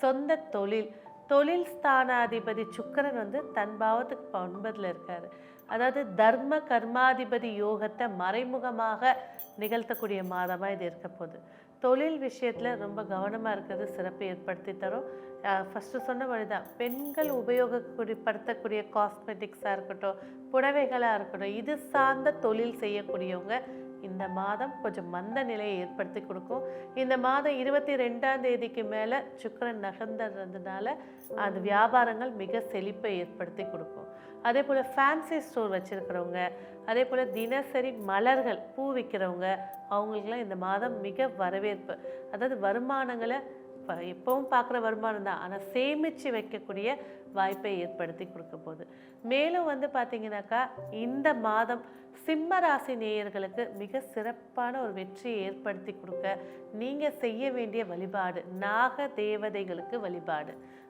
சொந்த தொழில் தொழில் ஸ்தானாதிபதி சுக்கிரன் வந்து தன் பாவத்துக்கு ஒன்பதில் இருக்கார். அதாவது தர்ம கர்மாதிபதி யோகத்தை மறைமுகமாக நிகழ்த்தக்கூடிய மாதமாக இது இருக்க போகுது. தொழில் விஷயத்தில் ரொம்ப கவனமாக இருக்கிறது சிறப்பு ஏற்படுத்தி தரும். ஃபஸ்ட்டு சொன்ன மாதிரி தான் பெண்கள் உபயோகப்படுத்தக்கூடிய காஸ்மெட்டிக்ஸாக இருக்கட்டும் புடவைகளாக இருக்கட்டும் இது சார்ந்த தொழில் செய்யக்கூடியவங்க இந்த மாதம் கொஞ்சம் மந்த நிலையை ஏற்படுத்தி கொடுக்கும். இந்த மாதம் இருபத்தி ரெண்டாம் தேதிக்கு மேலே சுக்கிரன் நகர்ந்துறதுனால அந்த வியாபாரங்கள் மிக செழிப்பை ஏற்படுத்தி கொடுக்கும். அதே போல் ஃபேன்சி ஸ்டோர் வச்சுருக்கிறவங்க அதே போல் தினசரி மலர்கள் பூ விற்கிறவங்க அவங்களுக்கெல்லாம் இந்த மாதம் மிக வரவேற்பு. அதாவது வருமானங்களை இப்போ எப்பவும் பார்க்குற வருமானம் தான். ஆனால் சேமித்து வைக்கக்கூடிய வாய்ப்பை ஏற்படுத்தி கொடுக்க போகுது. மேலும் வந்து பார்த்தீங்கன்னாக்கா இந்த மாதம் சிம்ம ராசி நேயர்களுக்கு மிக சிறப்பான ஒரு வெற்றியை ஏற்படுத்தி கொடுக்க நீங்கள் செய்ய வேண்டிய வழிபாடு நாக தேவதைகளுக்கு வழிபாடு.